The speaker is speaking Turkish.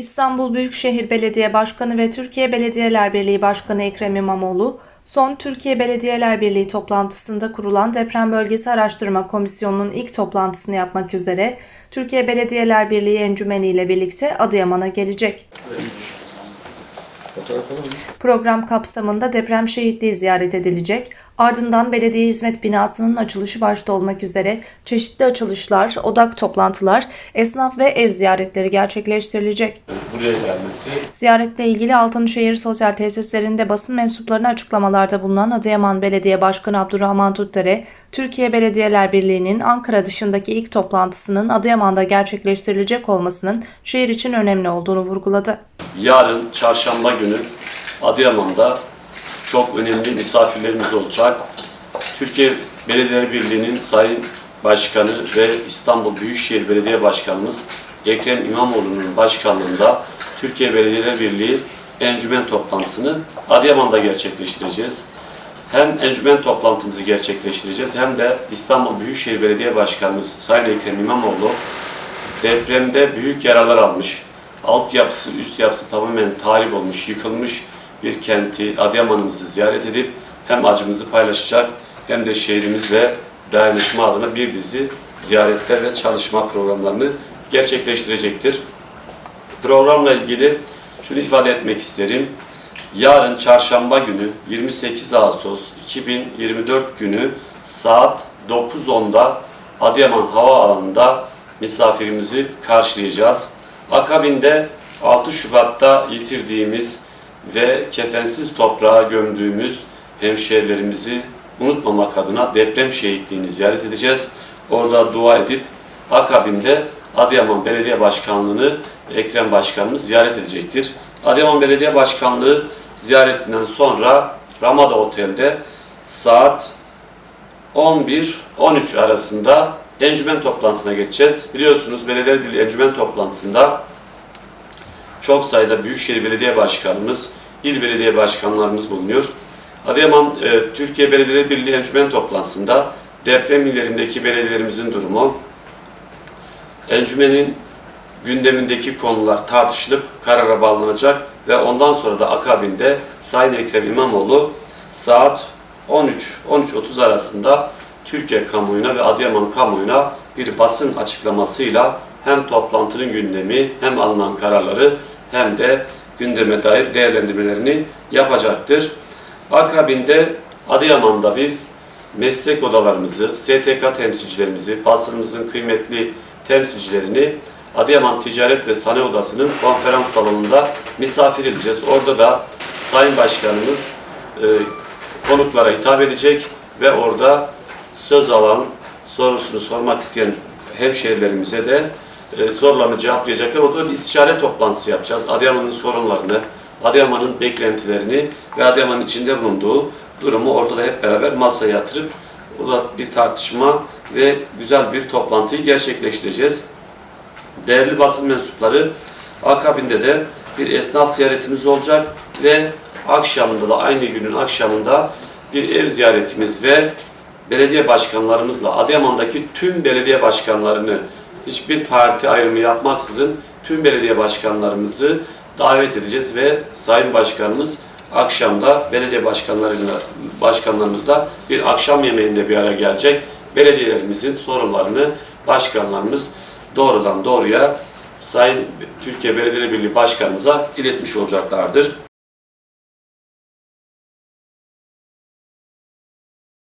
İstanbul Büyükşehir Belediye Başkanı ve Türkiye Belediyeler Birliği Başkanı Ekrem İmamoğlu, son Türkiye Belediyeler Birliği toplantısında kurulan Deprem Bölgesi Araştırma Komisyonu'nun ilk toplantısını yapmak üzere Türkiye Belediyeler Birliği Encümeni ile birlikte Adıyaman'a gelecek. Alalım. Program kapsamında deprem şehitliği ziyaret edilecek. Ardından belediye hizmet binasının açılışı başta olmak üzere çeşitli açılışlar, odak toplantılar, esnaf ve ev ziyaretleri gerçekleştirilecek. buraya gelmesi Ziyaretle ilgili Altınşehir Sosyal Tesislerinde basın mensuplarına açıklamalarda bulunan Adıyaman Belediye Başkanı Abdurrahman Tutdere, Türkiye Belediyeler Birliği'nin Ankara dışındaki ilk toplantısının Adıyaman'da gerçekleştirilecek olmasının şehir için önemli olduğunu vurguladı. Yarın çarşamba günü Adıyaman'da çok önemli misafirlerimiz olacak. Türkiye Belediyeler Birliği'nin Sayın Başkanı ve İstanbul Büyükşehir Belediye Başkanımız Ekrem İmamoğlu'nun başkanlığında Türkiye Belediyeler Birliği encümen toplantısını Adıyaman'da gerçekleştireceğiz. Hem encümen toplantımızı gerçekleştireceğiz hem de İstanbul Büyükşehir Belediye Başkanımız Sayın Ekrem İmamoğlu depremde büyük yaralar almış. Altyapısı, üst yapısı tamamen tahrip olmuş, yıkılmış bir kenti Adıyaman'ımızı ziyaret edip hem acımızı paylaşacak hem de şehrimizle dayanışma adına bir dizi ziyaretler ve çalışma programlarını gerçekleştirecektir. Programla ilgili şunu ifade etmek isterim. Yarın çarşamba günü 28 Ağustos 2024 günü saat 9.10'da Adıyaman Havaalanı'nda misafirimizi karşılayacağız. Akabinde 6 Şubat'ta yitirdiğimiz ve kefensiz toprağa gömdüğümüz hemşehrilerimizi unutmamak adına deprem şehitliğini ziyaret edeceğiz. Orada dua edip akabinde Adıyaman Belediye Başkanlığı'nı Ekrem Başkanımız ziyaret edecektir. Adıyaman Belediye Başkanlığı ziyaretinden sonra Ramada Otel'de saat 11-13 arasında encümen toplantısına geçeceğiz. Biliyorsunuz belediye birliği encümen toplantısında çok sayıda Büyükşehir Belediye Başkanımız, il belediye başkanlarımız bulunuyor. Adıyaman e, Türkiye Belediyeler Birliği encümen toplantısında deprem illerindeki belediyelerimizin durumu, encümenin gündemindeki konular tartışılıp karara bağlanacak ve ondan sonra da akabinde Sayın Ekrem İmamoğlu saat 13-13.30 arasında Türkiye kamuoyuna ve Adıyaman kamuoyuna bir basın açıklamasıyla hem toplantının gündemi hem alınan kararları hem de gündeme dair değerlendirmelerini yapacaktır. Akabinde Adıyaman'da biz meslek odalarımızı, STK temsilcilerimizi, basınımızın kıymetli temsilcilerini Adıyaman Ticaret ve Sanayi Odası'nın konferans salonunda misafir edeceğiz. Orada da Sayın Başkanımız e, konuklara hitap edecek ve orada söz alan, sorusunu sormak isteyen hemşehrilerimize de e, sorularını cevaplayacaklar. Orada bir istişare toplantısı yapacağız. Adıyaman'ın sorunlarını, Adıyaman'ın beklentilerini ve Adıyaman'ın içinde bulunduğu durumu orada da hep beraber masaya yatırıp orada bir tartışma ve güzel bir toplantıyı gerçekleştireceğiz. Değerli basın mensupları, akabinde de bir esnaf ziyaretimiz olacak ve akşamında da aynı günün akşamında bir ev ziyaretimiz ve belediye başkanlarımızla Adıyaman'daki tüm belediye başkanlarını hiçbir parti ayrımı yapmaksızın tüm belediye başkanlarımızı davet edeceğiz ve Sayın Başkanımız akşamda belediye başkanlarıyla başkanlarımızla bir akşam yemeğinde bir araya gelecek. Belediyelerimizin sorunlarını başkanlarımız doğrudan doğruya Sayın Türkiye Belediye Birliği Başkanımıza iletmiş olacaklardır.